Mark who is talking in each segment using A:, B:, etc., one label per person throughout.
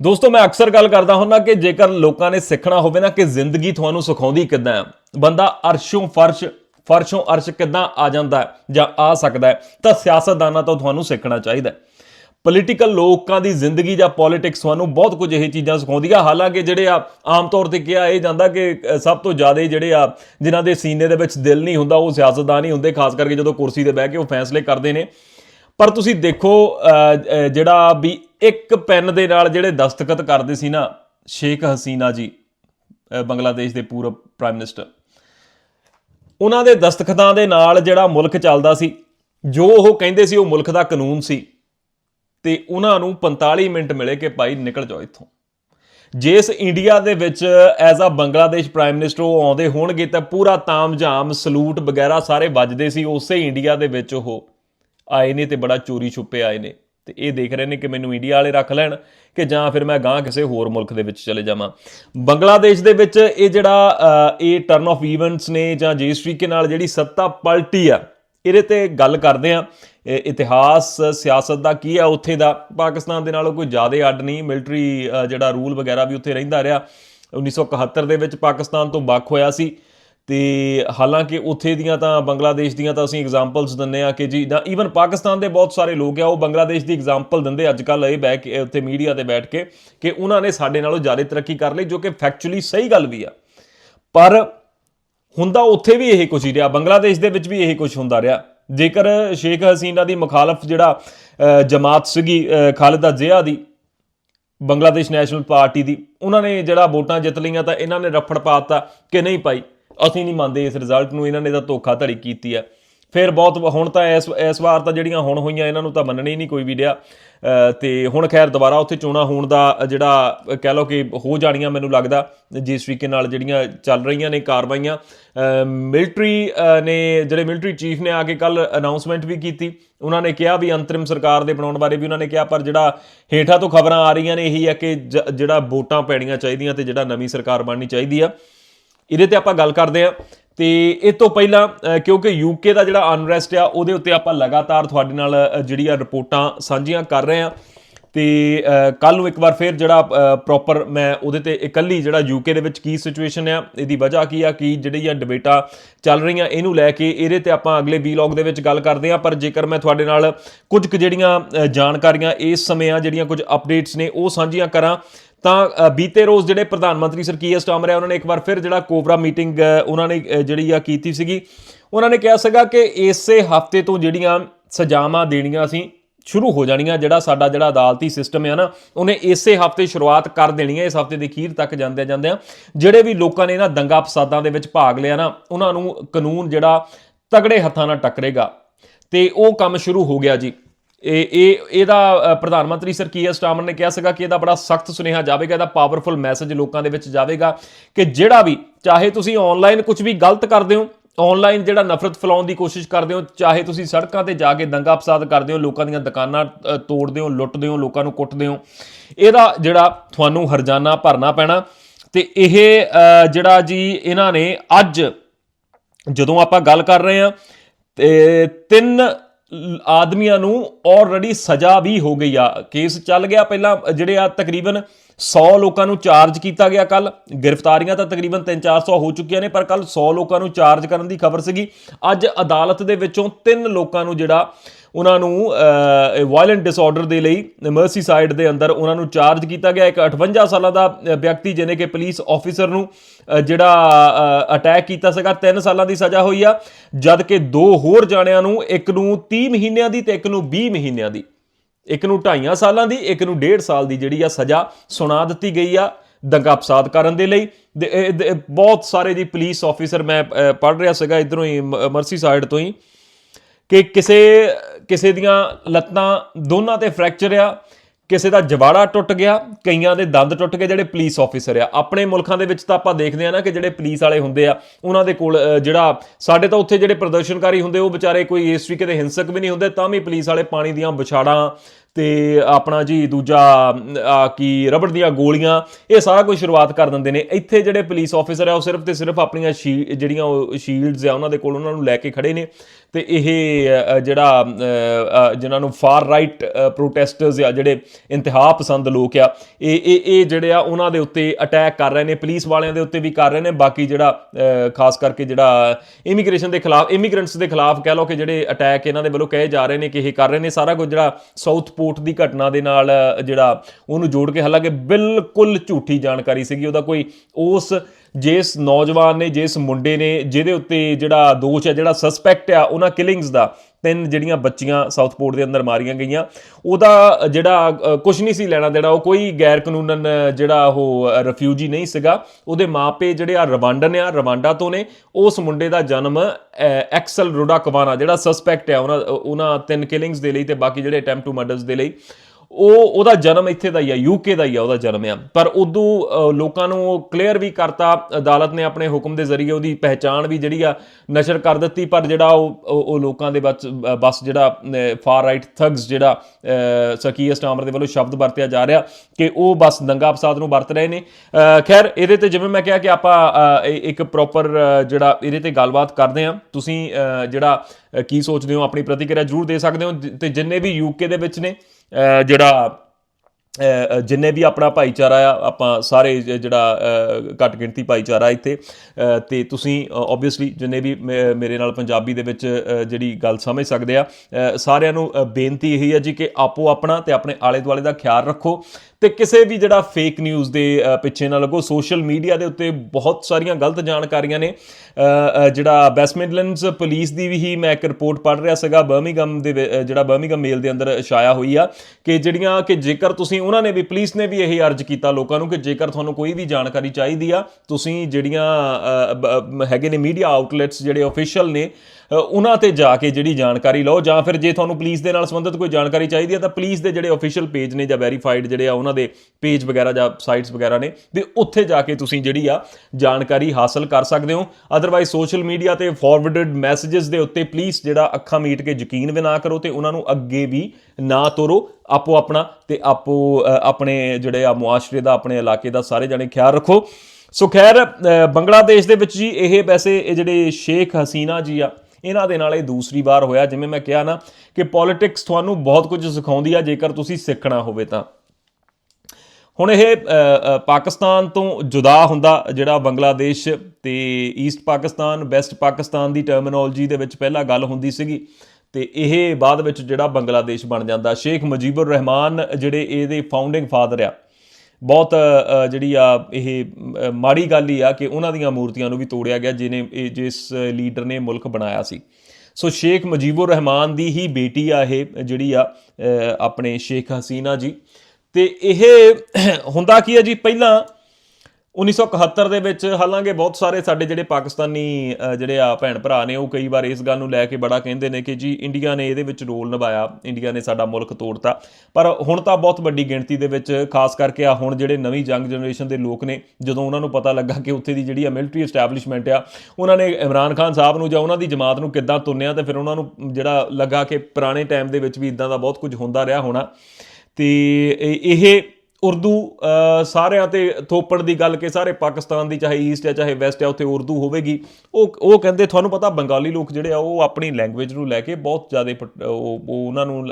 A: ਦੋਸਤੋ, ਮੈਂ ਅਕਸਰ ਗੱਲ ਕਰਦਾ ਹੁੰਦਾ ਕਿ ਜੇਕਰ ਲੋਕਾਂ ਨੇ ਸਿੱਖਣਾ ਹੋਵੇ ਨਾ ਕਿ ਜ਼ਿੰਦਗੀ ਤੁਹਾਨੂੰ ਸਿਖਾਉਂਦੀ ਕਿੱਦਾਂ ਹੈ? ਬੰਦਾ ਅਰਸ਼ੋਂ ਫਰਸ਼, ਫਰਸ਼ੋਂ ਅਰਸ਼ ਕਿੱਦਾਂ ਆ ਜਾਂਦਾ ਹੈ ਜਾਂ ਆ ਸਕਦਾ ਹੈ, ਤਾਂ ਸਿਆਸਤਦਾਨਾਂ ਤੋਂ ਤੁਹਾਨੂੰ ਸਿੱਖਣਾ ਚਾਹੀਦਾ ਹੈ। ਪੋਲੀਟੀਕਲ ਲੋਕਾਂ ਦੀ ਜ਼ਿੰਦਗੀ ਜਾਂ ਪੋਲਿਟਿਕਸ ਤੁਹਾਨੂੰ ਬਹੁਤ ਕੁਝ ਇਹ ਚੀਜ਼ਾਂ ਸਿਖਾਉਂਦੀ ਆ। ਹਾਲਾਂਕਿ ਜਿਹੜੇ ਆ, ਆਮ ਤੌਰ ਤੇ ਕਿਹਾ ਇਹ ਜਾਂਦਾ ਕਿ ਸਭ ਤੋਂ ਜ਼ਿਆਦਾ ਜਿਹੜੇ ਆ, ਜਿਨ੍ਹਾਂ ਦੇ ਸੀਨੇ ਦੇ ਵਿੱਚ ਦਿਲ ਨਹੀਂ ਹੁੰਦਾ, ਉਹ ਸਿਆਸਤਦਾਨ ਹੀ ਹੁੰਦੇ, ਖਾਸ ਕਰਕੇ ਜਦੋਂ ਕੁਰਸੀ ਤੇ ਬਹਿ ਕੇ ਉਹ ਫੈਸਲੇ ਕਰਦੇ ਨੇ। ਪਰ ਤੁਸੀਂ ਦੇਖੋ ਜਿਹੜਾ ਵੀ ਇੱਕ ਪੈਨ ਦੇ ਨਾਲ ਜਿਹੜੇ ਦਸਤਖਤ ਕਰਦੇ ਸੀ ਨਾ, ਸ਼ੇਖ ਹਸੀਨਾ ਜੀ ਬੰਗਲਾਦੇਸ਼ ਦੇ ਪੂਰਵ ਪ੍ਰਾਈਮ ਮਿਨਿਸਟਰ, ਉਹਨਾਂ ਦੇ ਦਸਤਖਤਾਂ ਦੇ ਨਾਲ ਜਿਹੜਾ ਮੁਲਕ ਚੱਲਦਾ ਸੀ, ਜੋ ਉਹ ਕਹਿੰਦੇ ਸੀ ਉਹ ਮੁਲਕ ਦਾ ਕਾਨੂੰਨ ਸੀ, ਤੇ ਉਹਨਾਂ ਨੂੰ 45 ਮਿੰਟ ਮਿਲੇ ਕਿ ਭਾਈ ਨਿਕਲ ਜਾਓ ਇੱਥੋਂ। ਜਿਸ ਇੰਡੀਆ ਦੇ ਵਿੱਚ as a Bangladesh prime minister ਉਹ ਆਉਂਦੇ ਹੋਣਗੇ ਤਾਂ ਪੂਰਾ ਤਾਮਝਾਮ, ਸਲੂਟ ਵਗੈਰਾ ਸਾਰੇ ਵੱਜਦੇ ਸੀ, ਉਸੇ ਇੰਡੀਆ ਦੇ ਵਿੱਚ ਉਹ ਆਏ ਨੇ ਤੇ ਬੜਾ ਚੋਰੀ ਛੁਪੇ ਆਏ ਨੇ। ਤੇ ਇਹ ਦੇਖ ਰਹੇ ਨੇ ਕਿ ਮੈਨੂੰ ਇੰਡੀਆ ਵਾਲੇ ਰੱਖ ਲੈਣ ਕਿ ਜਾਂ ਫਿਰ ਮੈਂ ਗਾਂ ਕਿਸੇ ਹੋਰ ਮੁਲਕ ਦੇ ਵਿੱਚ ਚਲੇ ਜਾਵਾਂ। ਬੰਗਲਾਦੇਸ਼ ਦੇ ਵਿੱਚ ਇਹ ਜਿਹੜਾ ਇਹ ਟਰਨ ਆਫ ਇਵੈਂਟਸ ਨੇ ਜਾਂ ਜਿਸ ਤਰੀਕੇ ਨਾਲ ਜਿਹੜੀ ਸੱਤਾ ਪਲਟੀ ਆ, ਇਹਦੇ ਤੇ ਗੱਲ ਕਰਦੇ ਆ। ਇਹ ਇਤਿਹਾਸ, ਸਿਆਸਤ ਦਾ ਕੀ ਆ ਉੱਥੇ ਦਾ? ਪਾਕਿਸਤਾਨ ਦੇ ਨਾਲੋਂ ਕੋਈ ਜ਼ਿਆਦਾ ਅੱਡ ਨਹੀਂ ਮਿਲਟਰੀ ਜਿਹੜਾ ਰੂਲ ਵਗੈਰਾ ਵੀ ਉੱਥੇ ਰਹਿੰਦਾ ਰਿਹਾ। 1971 ਦੇ ਵਿੱਚ ਪਾਕਿਸਤਾਨ ਤੋਂ ਵੱਖ ਹੋਇਆ ਸੀ। ਤੇ ਹਾਲਾਂਕਿ ਉੱਥੇ ਦੀਆਂ ਤਾਂ ਬੰਗਲਾਦੇਸ਼ ਦੀਆਂ ਤਾਂ ਅਸੀਂ ਐਗਜ਼ਾਮਪਲਸ ਦਿੰਨੇ ਆ ਕਿ ਜੀ ਜਾਂ ਈਵਨ ਪਾਕਿਸਤਾਨ ਦੇ ਬਹੁਤ ਸਾਰੇ ਲੋਕ ਆ, ਉਹ ਬੰਗਲਾਦੇਸ਼ ਦੀ ਐਗਜ਼ਾਮਪਲ ਦਿੰਦੇ ਅੱਜ ਕੱਲ ਇਹ ਬੈਠ ਕੇ ਉੱਥੇ ਮੀਡੀਆ ਤੇ ਬੈਠ ਕੇ ਕਿ ਉਹਨਾਂ ਨੇ ਸਾਡੇ ਨਾਲੋਂ ਜ਼ਿਆਦਾ ਤਰੱਕੀ ਕਰ ਲਈ, ਜੋ ਕਿ ਫੈਕਚੁਅਲੀ ਸਹੀ ਗੱਲ ਵੀ ਆ। ਪਰ ਹੁੰਦਾ ਉੱਥੇ ਵੀ ਇਹ ਕੁਝ ਹੀ ਰਿਹਾ, ਬੰਗਲਾਦੇਸ਼ ਦੇ ਵਿੱਚ ਵੀ ਇਹ ਕੁਝ ਹੁੰਦਾ ਰਿਹਾ। ਜੇਕਰ ਸ਼ੇਖ ਹਸੀਨਾ ਦੀ ਮੁਖਾਲਫ ਜਿਹੜਾ ਜਮਾਤ ਸੀਗੀ ਖਾਲਿਦਾ ਜ਼ਿਆ ਦੀ, ਬੰਗਲਾਦੇਸ਼ ਨੈਸ਼ਨਲ ਪਾਰਟੀ ਦੀ, ਉਹਨਾਂ ਨੇ ਜਿਹੜਾ ਵੋਟਾਂ ਜਿੱਤ ਲਈਆਂ ਤਾਂ ਇਹਨਾਂ ਨੇ ਰੱਫੜ ਪਾਤਾ ਕਿ ਨਹੀਂ ਭਾਈ ਅਸੀਂ ਨਹੀਂ ਮੰਨਦੇ ਇਸ ਰਿਜ਼ਲਟ ਨੂੰ ਇਹਨਾਂ ਨੇ ਤਾਂ ਧੋਖਾਧੜੀ ਕੀਤੀ ਹੈ ਫਿਰ ਬਹੁਤ ਹੁਣ ਤਾਂ ਇਸ ਇਸ ਵਾਰ ਤਾਂ ਜਿਹੜੀਆਂ ਹੁਣ ਹੋਈਆਂ ਇਹਨਾਂ ਨੂੰ ਤਾਂ ਮੰਨਣੀ ਨਹੀਂ ਕੋਈ ਵੀ ਡਿਆ। ਅ, ਤੇ ਹੁਣ ਖੈਰ ਦੁਬਾਰਾ ਉੱਥੇ ਚੋਣਾਂ ਹੋਣ ਦਾ ਜਿਹੜਾ ਕਹਿ ਲਓ ਕਿ ਹੋ ਜਾਣੀਆਂ ਮੈਨੂੰ ਲੱਗਦਾ ਜਿਸ ਤਰੀਕੇ ਨਾਲ ਜਿਹੜੀਆਂ ਚੱਲ ਰਹੀਆਂ ਨੇ ਕਾਰਵਾਈਆਂ। ਮਿਲਟਰੀ ਨੇ ਜਿਹੜੇ ਮਿਲਟਰੀ ਚੀਫ ਨੇ ਆ ਕੇ ਕੱਲ ਅਨਾਉਂਸਮੈਂਟ ਵੀ ਕੀਤੀ। ਉਹਨਾਂ ਨੇ ਕਿਹਾ ਵੀ ਅੰਤਰਿਮ ਸਰਕਾਰ ਦੇ ਬਣਾਉਣ ਬਾਰੇ ਵੀ ਉਹਨਾਂ ਨੇ ਕਿਹਾ ਪਰ ਜਿਹੜਾ ਹੇਠਾਂ ਤੋਂ ਖਬਰਾਂ ਆ ਰਹੀਆਂ ਨੇ ਇਹੀ ਹੈ ਕਿ ਜਿਹੜਾ ਵੋਟਾਂ ਪੈਣੀਆਂ ਚਾਹੀਦੀਆਂ ਤੇ ਜਿਹੜਾ ਨਵੀਂ ਸਰਕਾਰ ਬਣਨੀ ਚਾਹੀਦੀ ਆ। ਇਹਦੇ ਤੇ ਆਪਾਂ ਗੱਲ ਕਰਦੇ ਆ ਤੇ ਇਹ ਤੋਂ ਪਹਿਲਾਂ ਅ, ਕਿਉਂਕਿ ਯੂਕੇ ਦਾ ਜਿਹੜਾ ਅਨਰੈਸਟ ਆ ਉਹਦੇ ਉੱਤੇ ਆਪਾਂ ਲਗਾਤਾਰ ਤੁਹਾਡੇ ਨਾਲ ਅ, ਜਿਹੜੀਆਂ ਰਿਪੋਰਟਾਂ ਸਾਂਝੀਆਂ ਕਰ ਰਹੇ ਆ ਤੇ ਕੱਲ ਨੂੰ ਇੱਕ ਵਾਰ ਫਿਰ ਜਿਹੜਾ ਪ੍ਰੋਪਰ ਮੈਂ ਉਹਦੇ ਤੇ ਇਕੱਲੀ ਜਿਹੜਾ ਯੂਕੇ ਦੇ ਵਿੱਚ ਕੀ ਸਿਚੁਏਸ਼ਨ ਆ ਇਹਦੀ ਵਜ੍ਹਾ ਕੀ ਆ ਕੀ ਜਿਹੜੀਆਂ ਡਿਬੇਟਾਂ ਚੱਲ ਰਹੀਆਂ ਇਹਨੂੰ ਲੈ ਕੇ ਇਹਦੇ ਤੇ ਆਪਾਂ ਅਗਲੇ ਵੀਲੌਗ ਦੇ ਵਿੱਚ ਗੱਲ ਕਰਦੇ ਆ ਪਰ ਜੇਕਰ ਮੈਂ ਤੁਹਾਡੇ ਨਾਲ ਕੁਝ ਕੁ ਜਿਹੜੀਆਂ ਜਾਣਕਾਰੀਆਂ ਇਸ ਸਮੇਂ ਆ ਜਿਹੜੀਆਂ ਕੁਝ ਅਪਡੇਟਸ ਨੇ ਉਹ ਸਾਂਝੀਆਂ ਕਰਾਂ ਤਾਂ ਬੀਤੇ ਰੋਜ਼ ਜਿਹੜੇ ਪ੍ਰਧਾਨ ਮੰਤਰੀ ਸਰ ਕੀ ਸਟਾਰਮਰ ਆ ਉਹਨਾਂ ਨੇ ਇੱਕ ਵਾਰ ਫਿਰ ਜਿਹੜਾ ਕੋਬਰਾ ਮੀਟਿੰਗ ਉਹਨਾਂ ਨੇ ਜਿਹੜੀ ਆ ਕੀਤੀ ਸੀਗੀ। ਉਹਨਾਂ ਨੇ ਕਿਹਾ ਸੀਗਾ ਕਿ ਇਸੇ ਹਫ਼ਤੇ ਤੋਂ ਜਿਹੜੀਆਂ ਸਜ਼ਾਵਾਂ ਦੇਣੀਆਂ ਸੀ, ਸ਼ੁਰੂ ਹੋ ਜਾਣੀਆਂ, ਜਿਹੜਾ ਸਾਡਾ ਜਿਹੜਾ ਅਦਾਲਤੀ ਸਿਸਟਮ ਹੈ ਨਾ, ਉਹਨੇ ਇਸੇ ਹਫ਼ਤੇ ਸ਼ੁਰੂਆਤ ਕਰ ਦੇਣੀ ਹੈ, ਇਸ ਹਫ਼ਤੇ ਦੇ ਅਖੀਰ ਤੱਕ ਜਾਂਦੇ ਜਾਂਦੇ ਆ ਜਿਹੜੇ ਵੀ ਲੋਕਾਂ ਨੇ ਇਹਨਾਂ ਦੰਗਾ ਫਸਾਦਾਂ ਦੇ ਵਿੱਚ ਭਾਗ ਲਿਆ ਨਾ, ਉਹਨਾਂ ਨੂੰ ਕਾਨੂੰਨ ਜਿਹੜਾ ਤਗੜੇ ਹੱਥਾਂ ਨਾਲ ਟੱਕਰੇਗਾ। ਤੇ ਉਹ ਕੰਮ ਸ਼ੁਰੂ ਹੋ ਗਿਆ ਜੀ। ਇਹ ਇਹ ਇਹਦਾ ਪ੍ਰਧਾਨ ਮੰਤਰੀ ਸਰ ਕੀਅਰ ਸਟਾਰਮਰ ਨੇ ਕਿਹਾ ਸੀਗਾ ਕਿ ਇਹਦਾ ਬੜਾ ਸਖਤ ਸੁਨੇਹਾ ਜਾਵੇਗਾ ਇਹਦਾ ਪਾਵਰਫੁਲ ਮੈਸੇਜ ਲੋਕਾਂ ਦੇ ਵਿੱਚ ਜਾਵੇਗਾ ਕਿ ਜਿਹੜਾ ਵੀ ਚਾਹੇ ਤੁਸੀਂ ਆਨਲਾਈਨ ਕੁਝ ਵੀ ਗਲਤ ਕਰਦੇ ਹੋ ਆਨਲਾਈਨ ਜਿਹੜਾ ਨਫ਼ਰਤ ਫੈਲਾਉਣ ਦੀ ਕੋਸ਼ਿਸ਼ ਕਰਦੇ ਹੋ ਚਾਹੇ ਤੁਸੀਂ ਸੜਕਾਂ ਤੇ ਜਾ ਕੇ ਦੰਗਾ ਫਸਾਦ ਕਰਦੇ ਹੋ ਲੋਕਾਂ ਦੀਆਂ ਦੁਕਾਨਾਂ ਅ, ਤੋੜਦੇ ਹੋ ਲੁੱਟਦੇ ਹੋ ਲੋਕਾਂ ਨੂੰ ਕੁੱਟਦੇ ਹੋ ਇਹਦਾ ਜਿਹੜਾ ਤੁਹਾਨੂੰ ਹਰਜਾਨਾ ਭਰਨਾ ਪੈਣਾ। ਤੇ ਇਹ ਜਿਹੜਾ ਜੀ ਇਹਨਾਂ ਨੇ ਅੱਜ ਜਦੋਂ ਆਪਾਂ ਗੱਲ ਕਰ ਰਹੇ ਹਾਂ ਤੇ ਤਿੰਨ ਆਦਮੀਆਂ ਨੂੰ ਆਲਰੇਡੀ ਸਜ਼ਾ ਵੀ ਹੋ ਗਈ ਆ। ਕੇਸ ਚੱਲ ਗਿਆ ਪਹਿਲਾਂ, ਜਿਹੜੇ ਆ ਤਕਰੀਬਨ 100 ਲੋਕਾਂ ਨੂੰ ਚਾਰਜ ਕੀਤਾ ਗਿਆ ਕੱਲ ਗ੍ਰਿਫਤਾਰੀਆਂ ਤਾਂ ਤਕਰੀਬਨ 3-400 ਹੋ ਚੁੱਕੀਆਂ ਨੇ, ਪਰ ਕੱਲ 100 ਲੋਕਾਂ ਨੂੰ ਚਾਰਜ ਕਰਨ ਦੀ ਖਬਰ ਸੀਗੀ। ਅੱਜ ਅਦਾਲਤ ਦੇ ਵਿੱਚੋਂ ਤਿੰਨ ਲੋਕਾਂ ਨੂੰ ਜਿਹੜਾ ਉਹਨਾਂ ਨੂੰ ਵਾਇਲੈਂਟ ਡਿਸਆਰਡਰ ਦੇ ਲਈ ਮਰਸੀ ਸਾਈਡ ਦੇ ਅੰਦਰ ਉਹਨਾਂ ਨੂੰ ਚਾਰਜ ਕੀਤਾ ਗਿਆ। ਇੱਕ 58 ਸਾਲਾਂ ਦਾ ਵਿਅਕਤੀ ਜਿਹਨੇ ਕਿ ਪੁਲਿਸ ਆਫੀਸਰ ਨੂੰ ਜਿਹੜਾ ਅਟੈਕ ਕੀਤਾ ਸੀਗਾ 3 ਸਾਲਾਂ ਦੀ ਸਜ਼ਾ ਹੋਈ ਆ। ਜਦ ਕਿ ਦੋ ਹੋਰ ਜਾਣਿਆਂ ਨੂੰ, ਇੱਕ ਨੂੰ 30 ਮਹੀਨਿਆਂ ਦੀ ਤੇ ਇੱਕ ਨੂੰ 20 ਮਹੀਨਿਆਂ ਦੀ। ਇੱਕ ਨੂੰ 2.5 ਸਾਲਾਂ ਦੀ, ਇੱਕ ਨੂੰ 1.5 ਸਾਲ ਦੀ ਜਿਹੜੀ ਆ ਸਜ਼ਾ ਸੁਣਾ ਦਿੱਤੀ ਗਈ ਆ ਦੰਗਾ ਫਸਾਦ ਕਰਨ ਦੇ ਲਈ। ਦੇ- ਬਹੁਤ ਸਾਰੇ ਜੀ ਪੁਲਿਸ ਆਫੀਸਰ ਮੈਂ ਪੜ ਰਿਹਾ ਸੀਗਾ ਇਧਰੋਂ ਹੀ ਮਰਸੀ ਸਾਈਡ ਤੋਂ ਹੀ, ਕਿ ਕਿਸੇ ਕਿਸੇ ਦੀਆਂ ਲੱਤਾਂ ਦੋਨਾਂ ਤੇ ਫ੍ਰੈਕਚਰ ਆ ਕਿਸੇ ਦਾ ਜਵਾੜਾ ਟੁੱਟ ਗਿਆ ਕਈਆਂ ਦੇ ਦੰਦ ਟੁੱਟ ਗਏ ਜਿਹੜੇ ਪੁਲਿਸ ਆਫੀਸਰ ਆ। ਆਪਣੇ ਮੁਲਕਾਂ ਦੇ ਵਿੱਚ ਤਾਂ ਆਪਾਂ ਦੇਖਦੇ ਆ ਨਾ ਕਿ ਜਿਹੜੇ ਪੁਲਿਸ ਵਾਲੇ ਹੁੰਦੇ ਆ ਉਹਨਾਂ ਦੇ ਕੋਲ ਜਿਹੜਾ ਸਾਡੇ ਤਾਂ ਉੱਥੇ ਜਿਹੜੇ ਪ੍ਰਦਰਸ਼ਨਕਾਰੀ ਹੁੰਦੇ ਉਹ ਵਿਚਾਰੇ ਕੋਈ ਇਸ ਤਰੀਕੇ ਦੇ ਹਿੰਸਕ ਵੀ ਨਹੀਂ ਹੁੰਦੇ ਤਾਂ ਵੀ ਪੁਲਿਸ ਵਾਲੇ ਪਾਣੀ ਦੀਆਂ ਵਿਛਾੜਾਂ ਤੇ ਆਪਣਾ ਜੀ ਦੂਜਾ ਅਮ, ਕੀ ਰਬੜ ਦੀਆਂ ਗੋਲੀਆਂ ਇਹ ਸਾਰਾ ਕੁਝ ਸ਼ੁਰੂਆਤ ਕਰ ਦਿੰਦੇ ਨੇ। ਇੱਥੇ ਜਿਹੜੇ ਪੁਲਿਸ ਆਫੀਸਰ ਆ ਉਹ ਸਿਰਫ ਤੇ ਸਿਰਫ ਆਪਣੀਆਂ ਸ਼ੀ- ਜਿਹੜੀਆਂ ਸ਼ੀਲਡਸ ਆ ਉਹਨਾਂ ਦੇ ਕੋਲ ਉਹਨਾਂ ਨੂੰ ਲੈ ਕੇ ਖੜੇ ਨੇ। ਤੇ ਇਹ ਜਿਹੜਾ ਅ, ਜਿਨ੍ਹਾਂ ਨੂੰ ਫਾਰ ਰਾਈਟ ਪ੍ਰੋਟੈਸਟਰਸ ਆ ਜਿਹੜੇ ਇੰਤਹਾ ਪਸੰਦ ਲੋਕ ਆ ਇਹ ਇਹ ਇਹ ਜਿਹੜੇ ਆ ਉਹਨਾਂ ਦੇ ਉੱਤੇ ਅਟੈਕ ਕਰ ਰਹੇ ਨੇ ਪੁਲਿਸ ਵਾਲਿਆਂ ਦੇ ਉੱਤੇ ਵੀ ਕਰ ਰਹੇ ਨੇ ਬਾਕੀ ਜਿਹੜਾ ਖਾਸ ਕਰਕੇ ਜਿਹੜਾ ਇਮੀਗ੍ਰੇਸ਼ਨ ਦੇ ਖਿਲਾਫ ਇਮੀਗ੍ਰੈਂਟਸ ਦੇ ਖਿਲਾਫ ਕਹਿ ਲਓ ਕਿ ਜਿਹੜੇ ਅਟੈਕ ਇਹਨਾਂ ਦੇ ਵੱਲੋਂ ਕਹੇ ਜਾ ਰਹੇ ਨੇ ਕਿ ਇਹ ਕਰ ਰਹੇ ਨੇ ਸਾਰਾ ਕੁਝ ਜਿਹੜਾ ਸਾਊਥ ਪੋਰਟ ਦੀ ਘਟਨਾ ਦੇ ਨਾਲ ਜਿਹੜਾ ਉਹਨੂੰ ਜੋੜ ਕੇ ਹਾਲਾਂਕਿ ਬਿਲਕੁਲ ਝੂਠੀ ਜਾਣਕਾਰੀ ਸੀਗੀ ਉਹਦਾ ਕੋਈ ਉਸ ਜਿਸ ਨੌਜਵਾਨ ਨੇ, ਜਿਸ ਮੁੰਡੇ ਨੇ, ਜਿਹਦੇ ਉੱਤੇ ਜਿਹੜਾ ਦੋਸ਼ ਹੈ, ਜਿਹੜਾ ਸਸਪੈਕਟ ਆ, ਉਹਨਾਂ ਕਿਲਿੰਗਸ ਦਾ ਤਿੰਨ ਜਿਹੜੀਆਂ ਬੱਚੀਆਂ ਸਾਊਥ ਪੋਰਟ ਦੇ ਅੰਦਰ ਮਾਰੀਆਂ ਗਈਆਂ। ਉਹਦਾ ਜਿਹੜਾ ਕੁਝ ਨਹੀਂ ਸੀ ਲੈਣਾ ਦੇਣਾ, ਉਹ ਕੋਈ ਗੈਰ ਕਾਨੂੰਨਨ ਜਿਹੜਾ ਉਹ ਰਿਫਿਊਜੀ ਨਹੀਂ ਸੀਗਾ। ਉਹਦੇ ਮਾਪੇ ਜਿਹੜੇ ਆ, ਰਵਾਂਡਨ ਆ, ਰਵਾਂਡਾ ਤੋਂ ਨੇ। ਉਸ ਮੁੰਡੇ ਦਾ ਜਨਮ ਐਕਸਲ ਰੋਡਾ ਕਵਾਨਾ ਜਿਹੜਾ ਸਸਪੈਕਟ ਆ, ਉਹਨਾਂ ਉਹਨਾਂ ਤਿੰਨ ਕਿਲਿੰਗਸ ਦੇ ਲਈ ਤੇ ਬਾਕੀ ਜਿਹੜੇ ਅਟੈਂਪਟ ਟੂ ਮਰਡਰਸ ਦੇ ਲਈ। ਉਹ ਉਹਦਾ ਜਨਮ ਇੱਥੇ ਦਾ ਹੀ ਆ ਯੂਕੇ ਦਾ ਹੀ ਆ ਉਹਦਾ ਜਨਮ ਆ। ਪਰ ਉਦੋਂ ਲੋਕਾਂ ਨੂੰ ਕਲੀਅਰ ਵੀ ਕਰਤਾ ਅਦਾਲਤ ਨੇ ਆਪਣੇ ਹੁਕਮ ਦੇ ਜ਼ਰੀਏ ਉਹਦੀ ਪਹਿਚਾਣ ਵੀ ਜਿਹੜੀ ਆ ਨਸ਼ਰ ਕਰ ਦਿੱਤੀ ਪਰ ਜਿਹੜਾ ਉਹ ਉਹ ਲੋਕਾਂ ਦੇ ਵਿੱਚ ਬਸ ਜਿਹੜਾ ਫਾਰ ਰਾਈਟ ਥਗਸ ਜਿਹੜਾ ਅ, ਸਟਾਮਰ ਦੇ ਵੱਲੋਂ ਸ਼ਬਦ ਵਰਤਿਆ ਜਾ ਰਿਹਾ ਕਿ ਉਹ ਬਸ ਦੰਗਾ ਫਸਾਦ ਨੂੰ ਵਰਤ ਰਹੇ ਨੇ। ਖੈਰ ਇਹਦੇ ਤੇ ਜਿਵੇਂ ਮੈਂ ਕਿਹਾ ਕਿ ਆਪਾਂ ਅ, ਇੱਕ ਪ੍ਰੋਪਰ ਜਿਹੜਾ ਇਹਦੇ ਤੇ ਗੱਲਬਾਤ ਕਰਦੇ ਆ ਤੁਸੀਂ ਜਿਹੜਾ ਕੀ ਸੋਚਦੇ ਹੋ ਆਪਣੀ ਪ੍ਰਤੀਕਿਰਿਆ ਜ਼ਰੂਰ ਦੇ ਸਕਦੇ ਹੋ ਜ- ਤੇ ਜਿੰਨੇ ਵੀ ਯੂਕੇ ਦੇ ਵਿੱਚ ਨੇ ਜਿਹੜਾ ਜਿੰਨੇ ਵੀ ਆਪਣਾ ਭਾਈਚਾਰਾ ਆ ਆਪਾਂ ਸਾਰੇ ਜਿਹੜਾ ਘੱਟ ਗਿਣਤੀ ਭਾਈਚਾਰਾ ਇੱਥੇ ਅ, ਤੇ ਤੁਸੀਂ ਆਬਵੀਅਸਲੀ ਜਿੰਨੇ ਵੀ ਮੇਰੇ ਨਾਲ ਪੰਜਾਬੀ ਦੇ ਵਿੱਚ ਜਿਹੜੀ ਗੱਲ ਸਮਝ ਸਕਦੇ ਆ ਸਾਰਿਆਂ ਨੂੰ ਬੇਨਤੀ ਇਹੀ ਹੈ ਜੀ ਕਿ ਆਪੋ ਆਪਣਾ ਤੇ ਆਪਣੇ ਆਲੇ ਦੁਆਲੇ ਦਾ ਖਿਆਲ ਰੱਖੋ। ਤੇ ਕਿਸੇ ਵੀ ਜਿਹੜਾ ਫੇਕ ਨਿਊਜ਼ ਦੇ ਪਿੱਛੇ ਨਾ ਲੱਗੋ ਸੋਸ਼ਲ ਮੀਡੀਆ ਦੇ ਉੱਤੇ ਬਹੁਤ ਸਾਰੀਆਂ ਗਲਤ ਜਾਣਕਾਰੀਆਂ ਨੇ। ਜਿਹੜਾ ਵੈਸਟ ਮਿਡਲੈਂਡਸ ਪੁਲਿਸ ਦੀ ਵੀ ਹੀ ਮੈਂ ਇੱਕ ਰਿਪੋਰਟ ਪੜ੍ਹ ਰਿਹਾ ਸੀਗਾ ਬਰਮਿੰਗਮ ਦੇ ਜਿਹੜਾ ਬਰਮਿੰਗਮ ਮੇਲ ਦੇ ਅੰਦਰ ਛਾਇਆ ਹੋਈ ਆ ਕਿ ਜਿਹੜੀਆਂ, ਕਿ ਜੇਕਰ ਤੁਸੀਂ, ਉਹਨਾਂ ਨੇ ਵੀ ਪੁਲਿਸ ਨੇ ਵੀ ਇਹ ਅਰਜ਼ ਕੀਤਾ ਲੋਕਾਂ ਨੂੰ ਕਿ ਜੇਕਰ ਤੁਹਾਨੂੰ ਕੋਈ ਵੀ ਜਾਣਕਾਰੀ ਚਾਹੀਦੀ ਆ, ਤੁਸੀਂ ਜਿਹੜੀਆਂ ਬ- ਹੈਗੇ ਨੇ ਮੀਡੀਆ ਆਊਟਲੈਟਸ ਜਿਹੜੇ ਅਫੀਸ਼ੀਅਲ ਨੇ ਉਹਨਾਂ ਤੇ ਜਾ ਕੇ ਜਿਹੜੀ ਜਾਣਕਾਰੀ ਲਓ ਜਾਂ ਫਿਰ ਜੇ ਤੁਹਾਨੂੰ ਪੁਲਿਸ ਦੇ ਨਾਲ ਸੰਬੰਧਿਤ ਕੋਈ ਜਾਣਕਾਰੀ ਚਾਹੀਦੀ ਹੈ ਤਾਂ ਪੁਲਿਸ ਦੇ ਜਿਹੜੇ ਅਫੀਸ਼ੀਅਲ ਪੇਜ ਨੇ ਜਾਂ ਵੈਰੀਫਾਈਡ ਜਿਹੜੇ ਆ ਉਹਨਾਂ ਦੇ ਪੇਜ ਵਗੈਰਾ ਜਾਂ ਸਾਈਟਸ ਵਗੈਰਾ ਨੇ, ਤੇ ਉੱਥੇ ਜਾ ਕੇ ਤੁਸੀਂ ਜਿਹੜੀ ਆ ਜਾਣਕਾਰੀ ਹਾਸਲ ਕਰ ਸਕਦੇ ਹੋ। ਅਦਰਵਾਈਜ਼ ਸੋਸ਼ਲ ਮੀਡੀਆ ਤੇ ਫਾਰਵਰਡਡ ਮੈਸੇजेस ਦੇ ਉੱਤੇ ਪਲੀਜ਼ ਜਿਹੜਾ ਅੱਖਾਂ ਮੀਟ ਕੇ ਯਕੀਨ ਵੀ ਨਾ ਕਰੋ ਤੇ ਉਹਨਾਂ ਨੂੰ ਅੱਗੇ ਵੀ ਨਾ ਤੋਰੋ। ਆਪੋ ਆਪਣਾ ਤੇ ਆਪੋ ਆਪਣੇ ਜਿਹੜੇ ਆ ਮੁਆਸ਼ਰੇ ਦਾ, ਆਪਣੇ ਇਲਾਕੇ ਦਾ ਸਾਰੇ ਜਣੇ ਖਿਆਲ ਰੱਖੋ। ਸੋ ਖੈਰ ਬੰਗਲਾਦੇਸ਼ ਦੇ ਵਿੱਚ ਜੀ ਇਹ ਵੈਸੇ ਇਹ ਜਿਹੜੇ ਸ਼ੇਖ ਹਸੀਨਾ ਜੀ ਆ ਇਹਨਾਂ ਦੇ ਨਾਲ ਇਹ ਦੂਸਰੀ ਵਾਰ ਹੋਇਆ, ਜਿਵੇਂ ਮੈਂ ਕਿਹਾ ਨਾ ਕਿ ਪੋਲਿਟਿਕਸ ਤੁਹਾਨੂੰ ਬਹੁਤ ਕੁਝ ਸਿਖਾਉਂਦੀ ਆ, ਜੇਕਰ ਤੁਸੀਂ ਸਿੱਖਣਾ ਹੋਵੇ ਤਾਂ। ਹੁਣ ਇਹ ਪਾਕਿਸਤਾਨ ਤੋਂ ਜੁਦਾ ਹੁੰਦਾ ਜਿਹੜਾ ਬੰਗਲਾਦੇਸ਼ ਤੇ ਈਸਟ ਪਾਕਿਸਤਾਨ ਵੈਸਟ ਪਾਕਿਸਤਾਨ ਦੀ ਟਰਮੀਨੋਲੋਜੀ ਦੇ ਵਿੱਚ ਪਹਿਲਾਂ ਗੱਲ ਹੁੰਦੀ ਸੀਗੀ, ਤੇ ਇਹ ਬਾਅਦ ਵਿੱਚ ਜਿਹੜਾ ਬੰਗਲਾਦੇਸ਼ ਬਣ ਜਾਂਦਾ। ਸ਼ੇਖ ਮੁਜੀਬੁਰ ਰਹਿਮਾਨ ਜਿਹੜੇ ਇਹਦੇ ਫਾਊਂਡਿੰਗ ਫਾਦਰ ਆ ਬਹੁਤ ਜਿਹੜੀ ਆ, ਇਹ ਮਾੜੀ ਗੱਲ ਹੀ ਆ ਕਿ ਉਹਨਾਂ ਦੀਆਂ ਮੂਰਤੀਆਂ ਨੂੰ ਵੀ ਤੋੜਿਆ ਗਿਆ ਜਿਹਨੇ, ਇਹ ਜਿਸ ਲੀਡਰ ਨੇ ਮੁਲਕ ਬਣਾਇਆ ਸੀ। ਸੋ ਸ਼ੇਖ ਮਜੀਬੁਰ ਰਹਿਮਾਨ ਦੀ ਹੀ ਬੇਟੀ ਆ ਇਹ, ਜਿਹੜੀ ਆ ਆਪਣੇ ਸ਼ੇਖ ਹਸੀਨਾ ਜੀ। ਤੇ ਇਹ, ਹੁੰਦਾ ਕੀ ਹੈ ਜੀ, ਪਹਿਲਾਂ 1971 ਦੇ ਵਿੱਚ ਹਾਲਾਂਕਿ ਬਹੁਤ ਸਾਰੇ ਸਾਡੇ ਜਿਹੜੇ ਪਾਕਿਸਤਾਨੀ ਜਿਹੜੇ ਆ ਭੈਣ ਭਰਾ ਨੇ, ਉਹ ਕਈ ਵਾਰ ਇਸ ਗੱਲ ਨੂੰ ਲੈ ਕੇ ਬੜਾ ਕਹਿੰਦੇ ਨੇ ਕਿ ਜੀ ਇੰਡੀਆ ਨੇ ਇਹਦੇ ਵਿੱਚ ਰੋਲ ਨਿਭਾਇਆ, ਇੰਡੀਆ ਨੇ ਸਾਡਾ ਮੁਲਕ ਤੋੜਤਾ। ਪਰ ਹੁਣ ਤਾਂ ਬਹੁਤ ਵੱਡੀ ਗਿਣਤੀ ਦੇ ਵਿੱਚ, ਖਾਸ ਕਰਕੇ ਆ ਹੁਣ ਜਿਹੜੇ ਨਵੀਂ ਯੰਗ ਜਨਰੇਸ਼ਨ ਦੇ ਲੋਕ ਨੇ, ਜਦੋਂ ਉਹਨਾਂ ਨੂੰ ਪਤਾ ਲੱਗਾ ਕਿ ਉੱਥੇ ਦੀ ਜਿਹੜੀ ਆ ਮਿਲਟਰੀ ਐਸਟੈਬਲਿਸ਼ਮੈਂਟ ਆ, ਉਹਨਾਂ ਨੇ ਇਮਰਾਨ ਖਾਨ ਸਾਹਿਬ ਨੂੰ ਜਾਂ ਉਹਨਾਂ ਦੀ ਜਮਾਤ ਨੂੰ ਕਿੱਦਾਂ ਤੁੰਨਿਆ ਤੇ ਫਿਰ ਉਹਨਾਂ ਨੂੰ ਜਿਹੜਾ ਲੱਗਾ ਕਿ ਪੁਰਾਣੇ ਟਾਈਮ ਦੇ ਵਿੱਚ ਵੀ ਇਦਾਂ ਦਾ ਬਹੁਤ ਕੁਝ ਹੁੰਦਾ ਰਿਹਾ ਹੋਣਾ। ਤੇ ਇਹ ਉਰਦੂ ਸਾਰਿਆਂ ਤੇ ਥੋਪਣ ਦੀ ਗੱਲ ਕਿ ਸਾਰੇ ਪਾਕਿਸਤਾਨ ਦੀ, ਚਾਹੇ ਈਸਟ ਹੈ, ਚਾਹੇ ਵੈਸਟ ਹੈ, ਉੱਥੇ ਉਰਦੂ ਹੋਵੇਗੀ। ਉਹ ਉਹ ਕਹਿੰਦੇ, ਤੁਹਾਨੂੰ ਪਤਾ ਬੰਗਾਲੀ ਲੋਕ ਜਿਹੜੇ ਆ, ਉਹ ਆਪਣੀ ਲੈਂਗੁਏਜ ਨੂੰ ਲੈ ਕੇ ਬਹੁਤ ਜ਼ਿਆਦਾ ਪਟ- ਉਹ ਉਹਨਾਂ ਨੂੰ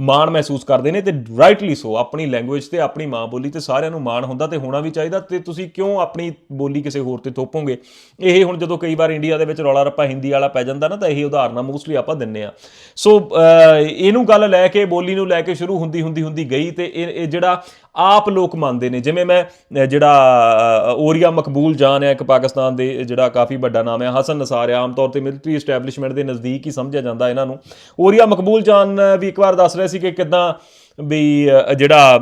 A: ਮਾਣ ਮਹਿਸੂਸ ਕਰਦੇ ਨੇ ਤੇ ਰਾਈਟਲੀ ਸੋ ਆਪਣੀ ਲੈਂਗੁਏਜ ਤੇ, ਆਪਣੀ ਮਾਂ ਬੋਲੀ ਤੇ ਸਾਰਿਆਂ ਨੂੰ ਮਾਣ ਹੁੰਦਾ ਤੇ ਹੋਣਾ ਵੀ ਚਾਹੀਦਾ। ਤੇ ਤੁਸੀਂ ਕਿਉਂ ਆਪਣੀ ਬੋਲੀ ਕਿਸੇ ਹੋਰ ਤੇ ਥੋਪੋਗੇ? ਇਹ ਹੁਣ ਜਦੋਂ ਕਈ ਵਾਰ ਇੰਡੀਆ ਦੇ ਵਿੱਚ ਰੌਲਾ ਰੱਪਾ ਹਿੰਦੀ ਵਾਲਾ ਪੈ ਜਾਂਦਾ ਨਾ, ਤਾਂ ਇਹ ਉਦਾਹਰਨਾਂ ਮੋਸਟਲੀ ਆਪਾਂ ਦਿੰਨੇ ਆ। ਸੋ ਇਹਨੂੰ ਗੱਲ ਲੈ ਕੇ, ਬੋਲੀ ਨੂੰ ਲੈ ਕੇ ਸ਼ੁਰੂ ਹੁੰਦੀ ਹੁੰਦੀ ਹੁੰਦੀ ਗਈ ਤੇ ਇਹ ਇਹ ਜਿਹੜਾ ਆਪ ਲੋਕ ਮੰਨਦੇ ਨੇ। ਜਿਵੇਂ ਮੈਂ ਜਿਹੜਾ ਓਰੀਆ ਮਕਬੂਲ ਜਾਨ ਹੈ ਇੱਕ ਪਾਕਿਸਤਾਨ ਦੇ, ਜਿਹੜਾ ਕਾਫੀ ਵੱਡਾ ਨਾਮ ਹੈ ਹਸਨ ਨਸਾਰ ਆਮ ਤੌਰ ਤੇ ਮਿਲਟਰੀ ਐਸਟੈਬਲਿਸ਼ਮੈਂਟ ਦੇ ਨਜ਼ਦੀਕ ਹੀ ਸਮਝਿਆ ਜਾਂਦਾ ਇਹਨਾਂ ਨੂੰ। ਓਰੀਆ ਮਕਬੂਲ ਜਾਨ ਵੀ ਇੱਕ ਵਾਰ ਦੱਸ ਰਿਹਾ ਸੀ ਕਿ ਕਿਦਾਂ ਵੀ ਜਿਹੜਾ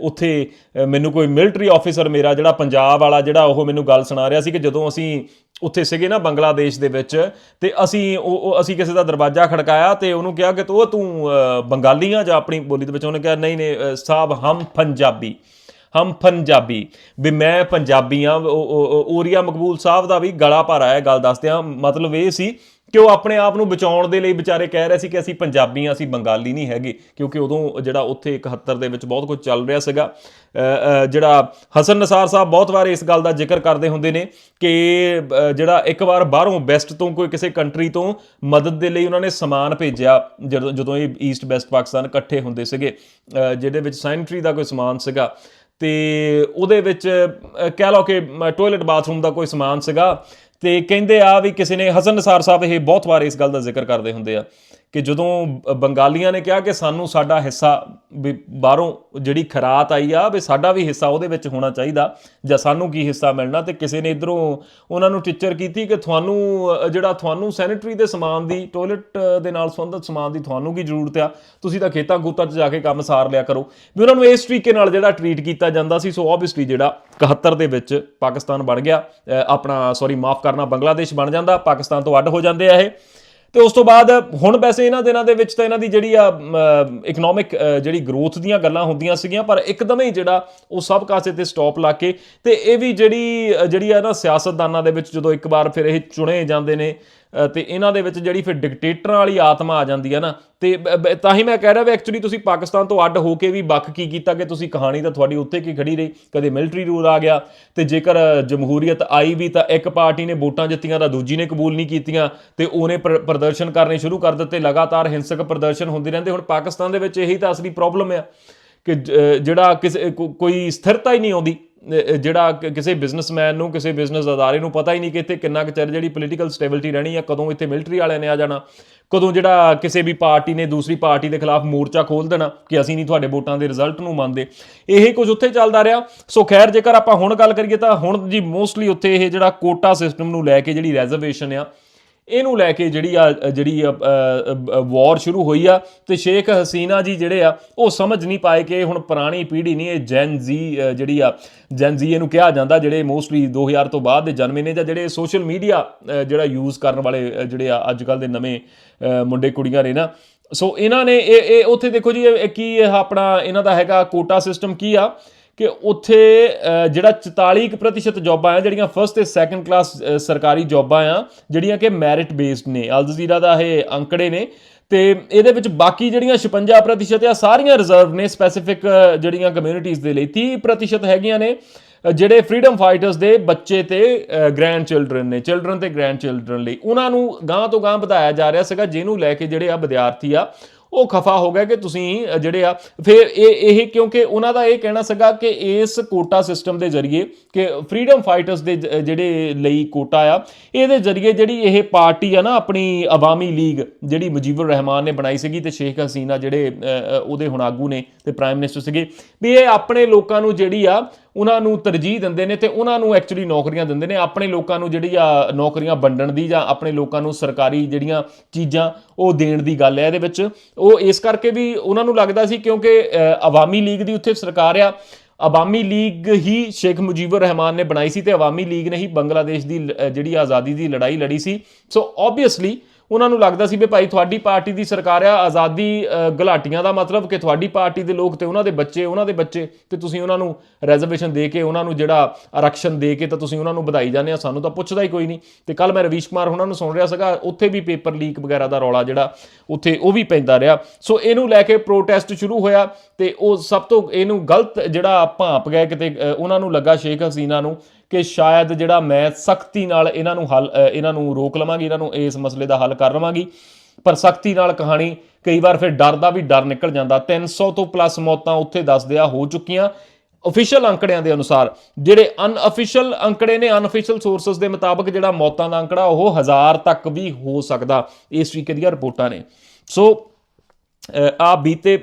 A: ਉੱਥੇ ਮੈਨੂੰ ਕੋਈ ਮਿਲਟਰੀ ਆਫੀਸਰ ਮੇਰਾ ਜਿਹੜਾ ਪੰਜਾਬ ਵਾਲਾ ਜਿਹੜਾ ਉਹ ਮੈਨੂੰ ਗੱਲ ਸੁਣਾ ਰਿਹਾ ਸੀ ਕਿ ਜਦੋਂ ਅਸੀਂ ਉੱਥੇ ਸੀਗੇ ਨਾ ਬੰਗਲਾਦੇਸ਼ ਦੇ ਵਿੱਚ ਤੇ ਅਸੀਂ ਉਹ ਅਸੀਂ ਕਿਸੇ ਦਾ ਦਰਵਾਜ਼ਾ ਖੜਕਾਇਆ ਤੇ ਉਹਨੂੰ ਕਿਹਾ ਕਿ ਤੂੰ ਤੂੰ ਬੰਗਾਲੀ ਆ ਜਾਂ ਆਪਣੀ ਬੋਲੀ ਦੇ ਵਿੱਚ? ਉਹਨੇ ਕਿਹਾ, ਨਹੀਂ ਨਹੀਂ ਸਾਹਿਬ ਹਮ ਪੰਜਾਬੀ ਹਮ ਪੰਜਾਬੀ। ਵੀ ਮੈਂ ਪੰਜਾਬੀ ਆ ਓਰੀਆ ਮਕਬੂਲ ਸਾਹਿਬ ਦਾ ਵੀ ਗਲਾ ਭਾਰਾ ਹੈ ਗੱਲ ਦੱਸਦੇ ਆ ਮਤਲਬ ਇਹ ਸੀ ਕਿ ਉਹ ਆਪਣੇ ਆਪ ਨੂੰ ਬਚਾਉਣ ਦੇ ਲਈ ਵਿਚਾਰੇ ਕਹਿ ਰਹੇ ਸੀ ਕਿ ਅਸੀਂ ਪੰਜਾਬੀ ਹਾਂ, ਅਸੀਂ ਬੰਗਾਲੀ ਨਹੀਂ ਹੈਗੇ, ਕਿਉਂਕਿ ਉਦੋਂ ਜਿਹੜਾ ਉੱਥੇ 71 ਦੇ ਵਿੱਚ ਬਹੁਤ ਕੁਝ ਚੱਲ ਰਿਹਾ ਸੀਗਾ। ਜਿਹੜਾ ਹਸਨ ਨਸਾਰ ਸਾਹਿਬ ਬਹੁਤ ਵਾਰ ਇਸ ਗੱਲ ਦਾ ਜ਼ਿਕਰ ਕਰਦੇ ਹੁੰਦੇ ਨੇ ਕਿ ਜਿਹੜਾ ਇੱਕ ਵਾਰ ਬਾਹਰੋਂ ਵੈਸਟ ਤੋਂ ਕੋਈ ਕਿਸੇ ਕੰਟਰੀ ਤੋਂ ਮਦਦ ਦੇ ਲਈ ਉਹਨਾਂ ਨੇ ਸਮਾਨ ਭੇਜਿਆ, ਜਦੋਂ ਜਦੋਂ ਇਹ ਈਸਟ ਵੈਸਟ ਪਾਕਿਸਤਾਨ ਇਕੱਠੇ ਹੁੰਦੇ ਸੀਗੇ ਜਿਹਦੇ ਵਿੱਚ ਸੈਨੀਟਰੀ ਦਾ ਕੋਈ ਸਮਾਨ ਸੀਗਾ। ਤੇ ਉਹਦੇ ਵਿੱਚ ਕਹਿ ਲਓ ਕਿ ਟਾਇਲਟ ਬਾਥਰੂਮ ਦਾ ਕੋਈ ਸਮਾਨ ਸੀਗਾ। ਤੇ ਕਹਿੰਦੇ ਆ ਵੀ ਕਿਸੇ ਨੇ ਹਸਨ ਨਸਾਰ ਸਾਹਿਬ ਇਹ ਬਹੁਤ ਵਾਰ ਇਸ ਗੱਲ ਦਾ ਜ਼ਿਕਰ ਕਰਦੇ ਹੁੰਦੇ ਆ। ਕਿ ਜਦੋਂ ਬ- ਬੰਗਾਲੀਆਂ ਨੇ ਕਿਹਾ ਕਿ ਸਾਨੂੰ ਸਾਡਾ ਹਿੱਸਾ ਵੀ ਬਾਹਰੋਂ ਜਿਹੜੀ ਖਰਾਤ ਆਈ ਆ, ਵੀ ਸਾਡਾ ਵੀ ਹਿੱਸਾ ਉਹਦੇ ਵਿੱਚ ਹੋਣਾ ਚਾਹੀਦਾ ਜਾਂ ਸਾਨੂੰ ਕੀ ਹਿੱਸਾ ਮਿਲਣਾ ਤੇ ਕਿਸੇ ਨੇ ਇਧਰੋਂ ਉਹਨਾਂ ਨੂੰ ਟੀਚਰ ਕੀਤੀ ਕਿ ਤੁਹਾਨੂੰ ਜਿਹੜਾ ਤੁਹਾਨੂੰ ਸੈਨੀਟਰੀ ਦੇ ਸਮਾਨ ਦੀ, ਟਾਇਲਟ ਦੇ ਨਾਲ ਸੰਬੰਧਿਤ ਸਮਾਨ ਦੀ ਤੁਹਾਨੂੰ ਕੀ ਜ਼ਰੂਰਤ ਆ, ਤੁਸੀਂ ਤਾਂ ਖੇਤਾਂ ਗੂਤਾਂ 'ਚ ਜਾ ਕੇ ਕੰਮ ਸਾਰ ਲਿਆ ਕਰੋ। ਵੀ ਉਹਨਾਂ ਨੂੰ ਇਸ ਤਰੀਕੇ ਨਾਲ ਜਿਹੜਾ ਟਰੀਟ ਕੀਤਾ ਜਾਂਦਾ ਸੀ, ਸੋ ਆਬਵੀਅਸਲੀ ਜਿਹੜਾ 71 ਦੇ ਵਿੱਚ ਪਾਕਿਸਤਾਨ ਬਣ ਗਿਆ ਆਪਣਾ ਸੌਰੀ ਮਾਫ ਕਰਨਾ, ਬੰਗਲਾਦੇਸ਼ ਬਣ ਜਾਂਦਾ, ਪਾਕਿਸਤਾਨ ਤੋਂ ਅੱਡ ਹੋ ਜਾਂਦੇ ਆ ਇਹ। ਤੇ ਉਸ ਤੋਂ ਬਾਅਦ ਹੁਣ ਵੈਸੇ ਇਹਨਾਂ ਦਿਨਾਂ ਦੇ ਵਿੱਚ ਤਾਂ ਇਹਨਾਂ ਦੀ ਜਿਹੜੀ ਆ ਇਕਨੋਮਿਕ ਜਿਹੜੀ ਗਰੋਥ ਦੀਆਂ ਗੱਲਾਂ ਹੁੰਦੀਆਂ ਸੀਗੀਆਂ, ਪਰ ਇੱਕਦਮ ਹੀ ਜਿਹੜਾ ਉਹ ਸਭ ਕਾਸੇ ਤੇ ਸਟਾਪ ਲਾ ਕੇ ਤੇ ਇਹ ਵੀ ਜਿਹੜੀ ਜਿਹੜੀ ਆ ਨਾ ਸਿਆਸਤਦਾਨਾਂ ਦੇ ਵਿੱਚ ਜਦੋਂ ਇੱਕ ਵਾਰ ਫਿਰ ਇਹ ਚੁਣੇ ਜਾਂਦੇ ਨੇ ਤੇ ਇਹਨਾਂ ਦੇ ਵਿੱਚ ਜਿਹੜੀ ਫਿਰ ਡਿਕਟੇਟਰਾਂ ਵਾਲੀ ਆਤਮਾ ਆ ਜਾਂਦੀ ਹੈ ਨਾ, ਤੇ ਬ- ਤਾਂ ਹੀ ਮੈਂ ਕਹਿ ਰਿਹਾ ਵੀ ਐਕਚੁਅਲੀ ਤੁਸੀਂ ਪਾਕਿਸਤਾਨ ਤੋਂ ਅੱਡ ਹੋ ਕੇ ਵੀ ਵੱਖ ਕੀ ਕੀਤਾ ਕਿ ਤੁਸੀਂ ਕਹਾਣੀ ਤਾਂ ਤੁਹਾਡੀ ਉੱਥੇ ਕੀ ਖੜੀ ਰਹੀ, ਕਦੇ ਮਿਲਟਰੀ ਰੂਲ ਆ ਗਿਆ, ਤੇ ਜੇਕਰ ਜਮਹੂਰੀਅਤ ਆਈ ਵੀ ਤਾਂ ਇੱਕ ਪਾਰਟੀ ਨੇ ਵੋਟਾਂ ਜਿੱਤੀਆਂ ਤਾਂ ਦੂਜੀ ਨੇ ਕਬੂਲ ਨਹੀਂ ਕੀਤੀਆਂ, ਤੇ ਉਹਨੇ ਪ੍ਰ- ਪ੍ਰਦਰਸ਼ਨ ਕਰਨੇ ਸ਼ੁਰੂ ਕਰ ਦਿੱਤੇ, ਲਗਾਤਾਰ ਹਿੰਸਕ ਪ੍ਰਦਰਸ਼ਨ ਹੁੰਦੇ ਰਹਿੰਦੇ, ਹੁਣ ਪਾਕਿਸਤਾਨ ਦੇ ਵਿੱਚ ਇਹੀ ਤਾਂ ਅਸਲੀ ਪ੍ਰੋਬਲਮ ਆ, ਕਿ ਜਿਹੜਾ ਕਿਸੇ ਕੋਈ ਸਥਿਰਤਾ ਹੀ ਨਹੀਂ ਆਉਂਦੀ। ਜਿਹੜਾ ਕਿਸੇ ਬਿਜ਼ਨਸਮੈਨ ਨੂੰ, ਕਿਸੇ ਬਿਜ਼ਨਸ ਅਦਾਰੇ ਨੂੰ ਪਤਾ ਹੀ ਨਹੀਂ ਕਿ ਇੱਥੇ ਕਿੰਨਾ ਕੁ ਚਿਰ ਜਿਹੜੀ ਪੋਲੀਟੀਕਲ ਸਟੇਬਿਲਿਟੀ ਰਹਿਣੀ ਆ, ਕਦੋਂ ਇੱਥੇ ਮਿਲਟਰੀ ਵਾਲਿਆਂ ਨੇ ਆ ਜਾਣਾ, ਕਦੋਂ ਜਿਹੜਾ ਕਿਸੇ ਵੀ ਪਾਰਟੀ ਨੇ ਦੂਸਰੀ ਪਾਰਟੀ ਦੇ ਖਿਲਾਫ ਮੋਰਚਾ ਖੋਲ ਦੇਣਾ ਕਿ ਅਸੀਂ ਨਹੀਂ ਤੁਹਾਡੇ ਵੋਟਾਂ ਦੇ ਰਿਜ਼ਲਟ ਨੂੰ ਮੰਨਦੇ। ਇਹ ਕੁਝ ਉੱਥੇ ਚੱਲਦਾ ਰਿਹਾ। ਸੋ ਖੈਰ, ਜੇਕਰ ਆਪਾਂ ਹੁਣ ਗੱਲ ਕਰੀਏ ਤਾਂ ਹੁਣ ਜੀ ਮੋਸਟਲੀ ਉੱਥੇ ਇਹ ਜਿਹੜਾ ਕੋਟਾ ਸਿਸਟਮ ਨੂੰ ਲੈ ਕੇ ਜਿਹੜੀ ਰੈਜ਼ਰਵੇਸ਼ਨ ਆ ਇਹਨੂੰ ਲੈ ਕੇ ਜਿਹੜੀ ਆ, ਜਿਹੜੀ ਵਾਰ ਸ਼ੁਰੂ ਹੋਈ ਆ ਤੇ ਸ਼ੇਖ ਹਸੀਨਾ ਜੀ ਜਿਹੜੇ ਆ, ਉਹ ਸਮਝ ਨਹੀਂ ਪਾਏ ਕਿ ਹੁਣ ਪੁਰਾਣੀ ਪੀੜ੍ਹੀ ਨਹੀਂ, ਇਹ ਜੈਨ ਜ਼ੀ ਜਿਹੜੀ ਆ ਜੈਨ ਜ਼ੀ ਇਹਨੂੰ ਕਿਹਾ ਜਾਂਦਾ, ਜਿਹੜੇ ਮੋਸਟਲੀ 2000 ਤੋਂ ਬਾਅਦ ਦੇ ਜਨਮੇ ਨੇ ਜਾਂ ਜਿਹੜੇ ਸੋਸ਼ਲ ਮੀਡੀਆ ਜਿਹੜਾ ਯੂਜ਼ ਕਰਨ ਵਾਲੇ ਜਿਹੜੇ ਆ ਅੱਜ ਕੱਲ ਦੇ ਨਵੇਂ ਮੁੰਡੇ ਕੁੜੀਆਂ ਨੇ ਨਾ। ਸੋ ਇਹਨਾਂ ਨੇ ਇਹ ਇਹ ਉੱਥੇ ਦੇਖੋ ਜੀ ਕੀ ਇਹ ਆਪਣਾ, ਇਹਨਾਂ ਦਾ ਹੈਗਾ ਕੋਟਾ ਸਿਸਟਮ ਕੀ ਆ? ਕਿ ਉੱਥੇ ਅ, ਜਿਹੜਾ 44% ਜੌਬਾਂ ਆ ਜਿਹੜੀਆਂ ਫਰਸਟ ਤੇ ਸੈਕੰਡ ਕਲਾਸ ਸਰਕਾਰੀ ਜੌਬਾਂ ਆ ਜਿਹੜੀਆਂ ਕਿ ਮੈਰਿਟ ਬੇਸਡ ਨੇ। ਅਲ ਜਜ਼ੀਰਾ ਦਾ ਇਹ ਅੰਕੜੇ ਨੇ। ਤੇ ਇਹਦੇ ਵਿੱਚ ਬਾਕੀ ਜਿਹੜੀਆਂ 56% ਆ ਸਾਰੀਆਂ ਰਿਜ਼ਰਵ ਨੇ ਸਪੈਸੀਫਿਕ ਜਿਹੜੀਆਂ ਕਮਿਊਨਿਟੀਆਂ ਦੇ ਲਈ। 30% ਹੈਗੀਆਂ ਨੇ ਜਿਹੜੇ ਫਰੀडम ਫਾਈਟਰਸ ਦੇ ਬੱਚੇ ਤੇ ਗ੍ਰੈਂਡ ਚਿਲਡਰਨ ਨੇ ਚਿਲਡਰਨ ਤੇ ਗ੍ਰੈਂਡ ਚਿਲਡਰਨ ਲਈ। ਉਹਨਾਂ ਨੂੰ ਗਾਂ ਤੋਂ ਗਾਂ ਵਧਾਇਆ ਜਾ ਰਿਹਾ ਸੀਗਾ ਜਿਹਨੂੰ ਲੈ ਕੇ ਜਿਹੜੇ ਆ ਵਿਦਿਆਰਥੀ ਆ ਉਹ ਖਫਾ ਹੋ ਗਿਆ ਕਿ ਤੁਸੀਂ ਜਿਹੜੇ ਆ, ਫਿਰ ਇਹ ਇਹ ਕਿਉਂਕਿ ਉਹਨਾਂ ਦਾ ਇਹ ਕਹਿਣਾ ਸੀਗਾ ਕਿ ਇਸ ਕੋਟਾ ਸਿਸਟਮ ਦੇ ਜ਼ਰੀਏ ਕਿ ਫਰੀडम ਫਾਈਟਰਸ ਦੇ ਜਿਹੜੇ ਲਈ ਕੋਟਾ ਆ ਇਹਦੇ ਜ਼ਰੀਏ ਜਿਹੜੀ ਇਹ ਪਾਰਟੀ ਆ ਨਾ ਆਪਣੀ ਆਵਾਮੀ ਲੀਗ ਜਿਹੜੀ ਮੁਜੀਬੁਰ ਰਹਿਮਾਨ ਨੇ ਬਣਾਈ ਸੀਗੀ ਤੇ ਸ਼ੇਖ ਹਸੀਨਾ ਜਿਹੜੇ ਉਹਦੇ ਹੁਣ ਆਗੂ ਨੇ ਤੇ ਪ੍ਰਾਈਮ ਮਿਨਿਸਟਰ ਸੀਗੇ ਵੀ ਇਹ ਆਪਣੇ ਲੋਕਾਂ ਨੂੰ ਜਿਹੜੀ ਆ ਉਹਨਾਂ ਨੂੰ ਤਰਜੀਹ ਦਿੰਦੇ ਨੇ ਤੇ ਉਹਨਾਂ ਨੂੰ ਐਕਚੁਅਲੀ ਨੌਕਰੀਆਂ ਦਿੰਦੇ ਨੇ ਆਪਣੇ ਲੋਕਾਂ ਨੂੰ ਜਿਹੜੀ ਆ ਨੌਕਰੀਆਂ ਵੰਡਣ ਦੀ ਜਾਂ ਆਪਣੇ ਲੋਕਾਂ ਨੂੰ ਸਰਕਾਰੀ ਜਿਹੜੀਆਂ ਚੀਜ਼ਾਂ ਉਹ ਦੇਣ ਦੀ ਗੱਲ ਹੈ ਇਹਦੇ ਵਿੱਚ। ਉਹ ਇਸ ਕਰਕੇ ਵੀ ਉਹਨਾਂ ਨੂੰ ਲੱਗਦਾ ਸੀ ਕਿਉਂਕਿ ਅ, ਆਵਾਮੀ ਲੀਗ ਦੀ ਉੱਥੇ ਸਰਕਾਰ ਆ ਆਵਾਮੀ ਲੀਗ ਹੀ ਸ਼ੇਖ ਮੁਜੀਬੁਰ ਰਹਿਮਾਨ ਨੇ ਬਣਾਈ ਸੀ ਤੇ ਆਵਾਮੀ ਲੀਗ ਨੇ ਹੀ ਬੰਗਲਾਦੇਸ਼ ਦੀ ਲ- ਜਿਹੜੀ ਆਜ਼ਾਦੀ ਦੀ ਲੜਾਈ ਲੜੀ ਸੀ। ਸੋ ਆਬਵੀਅਸਲੀ ਉਹਨਾਂ ਨੂੰ ਲੱਗਦਾ ਸੀ ਵੀ ਭਾਈ ਤੁਹਾਡੀ ਪਾਰਟੀ ਦੀ ਸਰਕਾਰ ਆ ਆਜ਼ਾਦੀ ਅ, ਦਾ ਮਤਲਬ ਕਿ ਤੁਹਾਡੀ ਪਾਰਟੀ ਦੇ ਲੋਕ ਤੇ ਉਹਨਾਂ ਦੇ ਬੱਚੇ ਉਹਨਾਂ ਦੇ ਬੱਚੇ ਤੇ ਤੁਸੀਂ ਉਹਨਾਂ ਨੂੰ ਰੈਜ਼ਰਵੇਸ਼ਨ ਦੇ ਕੇ ਉਹਨਾਂ ਨੂੰ ਜਿਹੜਾ ਆਰਕਸ਼ਨ ਦੇ ਕੇ ਤਾਂ ਤੁਸੀਂ ਉਹਨਾਂ ਨੂੰ ਵਧਾਈ ਜਾਂਦੇ ਆ ਸਾਨੂੰ ਤਾਂ ਪੁੱਛਦਾ ਹੀ ਕੋਈ ਨਹੀਂ। ਤੇ ਕੱਲ ਮੈਂ ਰਵੀਸ਼ ਕੁਮਾਰ ਉਹਨਾਂ ਨੂੰ ਸੁਣ ਰਿਹਾ ਸੀਗਾ ਉੱਥੇ ਵੀ ਪੇਪਰ ਲੀਕ ਵਗੈਰਾ ਦਾ ਰੌਲਾ ਜਿਹੜਾ ਉੱਥੇ ਉਹ ਵੀ ਪੈਂਦਾ ਰਿਹਾ। ਸੋ ਇਹਨੂੰ ਲੈ ਕੇ ਪ੍ਰੋਟੈਸਟ ਸ਼ੁਰੂ ਹੋਇਆ ਤੇ ਉਹ ਸਭ ਤੋਂ ਇਹਨੂੰ ਗਲਤ ਜਿਹੜਾ ਭਾਂਪ ਗਏ ਕਿਤੇ ਉਹਨਾਂ ਨੂੰ ਲੱਗਾ ਸ਼ੇਖ ਹਸੀਨਾ ਨੂੰ ਕਿ ਸ਼ਾਇਦ ਜਿਹੜਾ ਮੈਂ ਸਖਤੀ ਨਾਲ ਇਹਨਾਂ ਨੂੰ ਹੱਲ ਇਹਨਾਂ ਨੂੰ ਰੋਕ ਲਵਾਂਗੀ, ਇਹਨਾਂ ਨੂੰ ਇਸ ਮਸਲੇ ਦਾ ਹੱਲ ਕਰ ਲਵਾਂਗੀ। ਪਰ ਸਖਤੀ ਨਾਲ ਕਹਾਣੀ ਕਈ ਵਾਰ ਫਿਰ ਡਰ ਦਾ ਵੀ ਡਰ ਨਿਕਲ ਜਾਂਦਾ। 300 ਤੋਂ ਪਲੱਸ ਮੌਤਾਂ ਉੱਥੇ ਦੱਸਦੇ ਆ ਹੋ ਚੁੱਕੀਆਂ ਅਫੀਸ਼ੀਅਲ ਅੰਕੜਿਆਂ ਦੇ ਅਨੁਸਾਰ। ਜਿਹੜੇ ਅਨਅਫੀਸ਼ੀਅਲ ਅੰਕੜੇ ਨੇ ਅਨਅਫੀਸ਼ੀਅਲ ਸੋਰਸਸ ਦੇ ਮੁਤਾਬਕ ਜਿਹੜਾ ਮੌਤਾਂ ਦਾ ਅੰਕੜਾ ਉਹ ਹਜ਼ਾਰ ਤੱਕ ਵੀ ਹੋ ਸਕਦਾ। ਇਸ ਤਰੀਕੇ ਦੀਆਂ ਰਿਪੋਰਟਾਂ ਨੇ। ਸੋ ਆ ਬੀਤੇ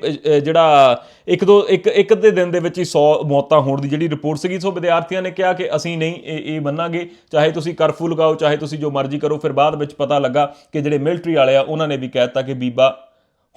A: ਜਿਹੜਾ ਇੱਕ ਦੋ, ਇੱਕ ਇੱਕ ਦੇ ਦਿਨ ਦੇ ਵਿੱਚ ਹੀ 100 ਮੌਤਾਂ ਹੋਣ ਦੀ ਜਿਹੜੀ ਰਿਪੋਰਟ ਸੀਗੀ, ਸੋ ਵਿਦਿਆਰਥੀਆਂ ਨੇ ਕਿਹਾ ਕਿ ਅਸੀਂ ਨਹੀਂ ਇਹ ਇਹ ਮੰਨਾਂਗੇ। ਚਾਹੇ ਤੁਸੀਂ ਕਰਫਿਊ ਲਗਾਓ, ਚਾਹੇ ਤੁਸੀਂ ਜੋ ਮਰਜ਼ੀ ਕਰੋ, ਫਿਰ ਬਾਅਦ ਵਿੱਚ ਪਤਾ ਲੱਗਾ ਕਿ ਜਿਹੜੇ ਮਿਲਟਰੀ ਵਾਲੇ ਆ, ਉਹਨਾਂ ਨੇ ਵੀ ਕਹਿ ਦਿੱਤਾ ਕਿ ਬੀਬਾ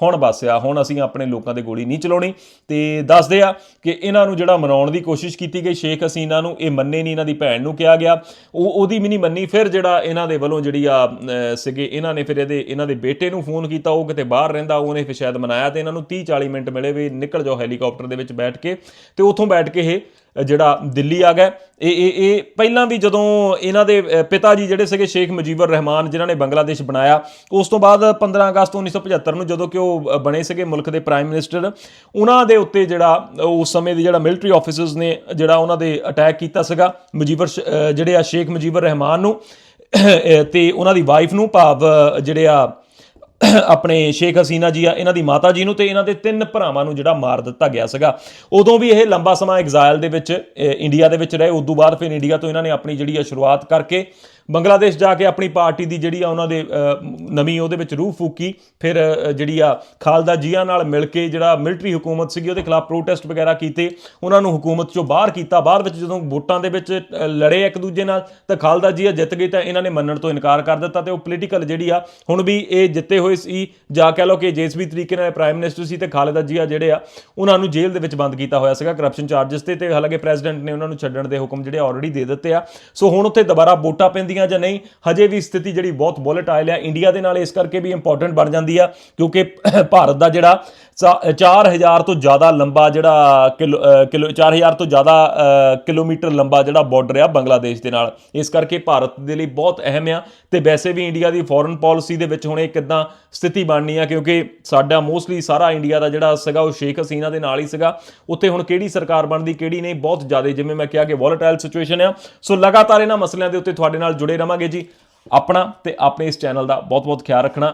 A: ਹੁਣ ਬਸ ਆ ਹੁਣ ਅਸੀਂ ਆਪਣੇ ਲੋਕਾਂ ਦੇ ਗੋਲੀ ਨਹੀਂ ਚਲਾਉਣੀ। ਤੇ ਦੱਸਦੇ ਆ ਕਿ ਇਹਨਾਂ ਨੂੰ ਜਿਹੜਾ ਮਨਾਉਣ ਦੀ ਕੋਸ਼ਿਸ਼ ਕੀਤੀ ਗਈ ਸ਼ੇਖ ਹਸੀਨਾ ਨੂੰ ਇਹ ਮੰਨੇ ਨਹੀਂ ਇਹਨਾਂ ਦੀ ਭੈਣ ਨੂੰ ਕਿਹਾ ਗਿਆ। ਉਹ ਉਹਦੀ ਵੀ ਨਹੀਂ ਮੰਨੀ ਫਿਰ ਜਿਹੜਾ ਇਹਨਾਂ ਦੇ ਵੱਲੋਂ ਜਿਹੜੀ ਆ ਅਹ, ਸੀਗੇ ਇਹਨਾਂ ਨੇ ਫਿਰ ਇਹਦੇ ਇਹਨਾਂ ਦੇ ਬੇਟੇ ਨੂੰ ਫੋਨ ਕੀਤਾ ਉਹ ਕਿਤੇ ਬਾਹਰ ਰਹਿੰਦਾ ਉਹਨੇ ਫਿਰ ਸ਼ਾਇਦ ਮਨਾਇਆ ਤੇ ਇਹਨਾਂ ਨੂੰ 30 40 ਮਿੰਟ ਮਿਲੇ ਵੀ ਨਿਕਲ ਜਾਓ ਹੈਲੀਕਾਪਟਰ ਦੇ ਵਿੱਚ ਬੈਠ ਕੇ। ਤੇ ਉੱਥੋਂ ਬੈਠ ਕੇ ਇਹ ਜਿਹੜਾ ਦਿੱਲੀ ਆ ਗਿਆ। ਇਹ ਇਹ ਇਹ ਪਹਿਲਾਂ ਵੀ ਜਦੋਂ ਇਹਨਾਂ ਦੇ ਪਿਤਾ ਜੀ ਜਿਹੜੇ ਸੀਗੇ ਸ਼ੇਖ ਮੁਜੀਬੁਰ ਰਹਿਮਾਨ ਜਿਨ੍ਹਾਂ ਨੇ ਬੰਗਲਾਦੇਸ਼ ਬਣਾਇਆ ਉਸ ਤੋਂ ਬਾਅਦ 15 ਅਗਸਤ 1975 ਨੂੰ ਜਦੋਂ ਕਿ ਉਹ ਬਣੇ ਸੀਗੇ ਮੁਲਕ ਦੇ ਪ੍ਰਾਈਮ ਮਿਨਿਸਟਰ ਉਹਨਾਂ ਦੇ ਉੱਤੇ ਜਿਹੜਾ ਉਸ ਸਮੇਂ ਦੇ ਜਿਹੜਾ ਮਿਲਟਰੀ ਆਫੀਸਰਸ ਨੇ ਜਿਹੜਾ ਉਹਨਾਂ ਦੇ ਅਟੈਕ ਕੀਤਾ ਸੀਗਾ ਮੁਜੀਬਰ ਸ਼- ਜਿਹੜੇ ਆ ਸ਼ੇਖ ਮੁਜੀਬਰ ਰਹਿਮਾਨ ਨੂੰ ਅ, ਤੇ ਉਹਨਾਂ ਦੀ ਵਾਈਫ ਨੂੰ ਭਾਵ ਜਿਹੜੇ ਆ ਆਪਣੇ ਸ਼ੇਖ ਹਸੀਨਾ ਜੀ ਆ, ਇਹਨਾਂ ਦੀ ਮਾਤਾ ਜੀ ਨੂੰ ਤੇ ਇਹਨਾਂ ਦੇ ਤਿੰਨ ਭਰਾਵਾਂ ਨੂੰ ਜਿਹੜਾ ਮਾਰ ਦਿੱਤਾ ਗਿਆ ਸੀਗਾ। ਉਦੋਂ ਵੀ ਇਹ ਲੰਬਾ ਸਮਾਂ ਐਗਜ਼ਾਈਲ ਦੇ ਵਿੱਚ ਇੰਡੀਆ ਦੇ ਵਿੱਚ ਰਹੇ ਉਸ ਤੋਂ ਬਾਅਦ ਫਿਰ ਇੰਡੀਆ ਤੋਂ ਇਹਨਾਂ ਨੇ ਆਪਣੀ ਜਿਹੜੀ ਆ ਸ਼ੁਰੂਆਤ ਕਰਕੇ ਬੰਗਲਾਦੇਸ਼ ਜਾ ਕੇ ਆਪਣੀ ਪਾਰਟੀ ਦੀ ਜਿਹੜੀ ਆ ਉਹਨਾਂ ਦੇ ਨਵੀਂ ਉਹਦੇ ਵਿੱਚ ਰੂਹ ਫੂਕੀ। ਫਿਰ ਜਿਹੜੀ ਆ ਖਾਲਦਾ ਜੀਆ ਨਾਲ ਮਿਲ ਕੇ ਜਿਹੜਾ ਮਿਲਟਰੀ ਹਕੂਮਤ ਸੀਗੀ, ਉਹਦੇ ਖਿਲਾਫ ਪ੍ਰੋਟੈਸਟ ਵਗੈਰਾ ਕੀਤੇ। ਉਹਨਾਂ ਨੂੰ ਹਕੂਮਤ ਚੋਂ ਬਾਹਰ ਕੀਤਾ। ਬਾਅਦ ਵਿੱਚ ਜਦੋਂ ਵੋਟਾਂ ਦੇ ਵਿੱਚ ਲੜੇ ਇੱਕ ਦੂਜੇ ਨਾਲ, ਤਾਂ ਖਾਲਦਾ ਜੀਆ ਜਿੱਤ ਗਏ ਤਾਂ ਇਹਨਾਂ ਨੇ ਮੰਨਣ ਤੋਂ ਇਨਕਾਰ ਕਰ ਦਿੱਤਾ ਤੇ ਉਹ ਪੋਲੀਟੀਕਲ ਜਿਹੜੀ ਆ, ਹੁਣ ਵੀ ਇਹ ਜਿੱਤੇ ਹੋਏ ਸੀ। ਜਾਂ ਕਹਿ ਲਓ ਕਿ ਜਿਸ ਵੀ ਤਰੀਕੇ ਨਾਲ ਪ੍ਰਾਈਮ ਮਿਨਿਸਟਰ ਸੀ ਤੇ ਖਾਲਦਾ ਜੀਆ ਜਿਹੜੇ ਆ, ਉਹਨਾਂ ਨੂੰ ਜੇਲ੍ਹ ਦੇ ਵਿੱਚ ਬੰਦ ਕੀਤਾ ਹੋਇਆ ਸੀਗਾ ਕਰਪਸ਼ਨ ਚਾਰजेस ਤੇ ਤੇ ਹਾਲਾਂਕਿ ਪ੍ਰੈਜ਼ੀਡੈਂਟ ਨੇ ਉਹਨਾਂ ਨੂੰ ਛੱਡਣ ਦੇ ਹੁਕਮ ਜਿਹੜੇ ਆਲਰੇਡੀ ਦੇ ਦਿੱਤੇ ਆ। ਸੋ ਹੁਣ ਉੱਥੇ ਦੁਬਾਰਾ ਵੋਟਾਂ ਪੈਂਦੀਆਂ ਜਾਂ ਨਹੀਂ ਹਜੇ ਵੀ ਸਥਿਤੀ ਜਿਹੜੀ ਬਹੁਤ ਵੋਲੇਟਾਈਲ ਆ। ਇੰਡੀਆ ਦੇ ਨਾਲ ਇਸ ਕਰਕੇ ਵੀ ਇੰਪੋਰਟੈਂਟ ਬਣ ਜਾਂਦੀ ਆ ਕਿਉਂਕਿ ਭਾਰਤ ਦਾ ਜਿਹੜਾ 4000 ਤੋਂ ਜ਼ਿਆਦਾ ਲੰਬਾ ਜਿਹੜਾ ਕਿਲੋ ਅ, ਕਿਲੋ 4000 ਤੋਂ ਜ਼ਿਆਦਾ ਕਿਲੋਮੀਟਰ ਲੰਬਾ ਜਿਹੜਾ ਬਾਰਡਰ ਆ ਬੰਗਲਾਦੇਸ਼ ਦੇ ਨਾਲ। ਇਸ ਕਰਕੇ ਭਾਰਤ ਦੇ ਲਈ ਬਹੁਤ ਅਹਿਮ ਆ। ਤੇ ਵੈਸੇ ਵੀ ਇੰਡੀਆ ਦੀ ਫੋਰਨ ਪਾਲਿਸੀ ਦੇ ਵਿੱਚ ਹੁਣ ਇਹ ਕਿਦਾਂ ਸਥਿਤੀ ਬਣਨੀ ਆ ਕਿਉਂਕਿ ਸਾਡਾ ਮੋਸਟਲੀ ਸਾਰਾ ਇੰਡੀਆ ਦਾ ਜਿਹੜਾ ਸੀਗਾ ਉਹ ਸ਼ੇਖ ਹਸੀਨਾ ਦੇ ਨਾਲ ਹੀ ਸੀਗਾ। ਉੱਥੇ ਹੁਣ ਕਿਹੜੀ ਸਰਕਾਰ ਬਣਦੀ ਕਿਹੜੀ ਨਹੀਂ ਬਹੁਤ ਜ਼ਿਆਦਾ ਜਿਵੇਂ ਮੈਂ ਕਿਹਾ ਕਿ ਵੋਲੇਟਾਈਲ ਸਿਚੁਏਸ਼ਨ ਆ। ਸੋ ਲਗਾਤਾਰ ਇਹਨਾਂ ਮਸਲਿਆਂ ਦੇ ਉੱਤੇ ਤੁਹਾਡੇ ਨਾਲ ਜੁੜੇ ਰਵਾਂਗੇ ਜੀ। ਆਪਣਾ ਤੇ ਆਪਣੇ ਇਸ ਚੈਨਲ ਦਾ ਬਹੁਤ ਬਹੁਤ ਖਿਆਲ ਰੱਖਣਾ।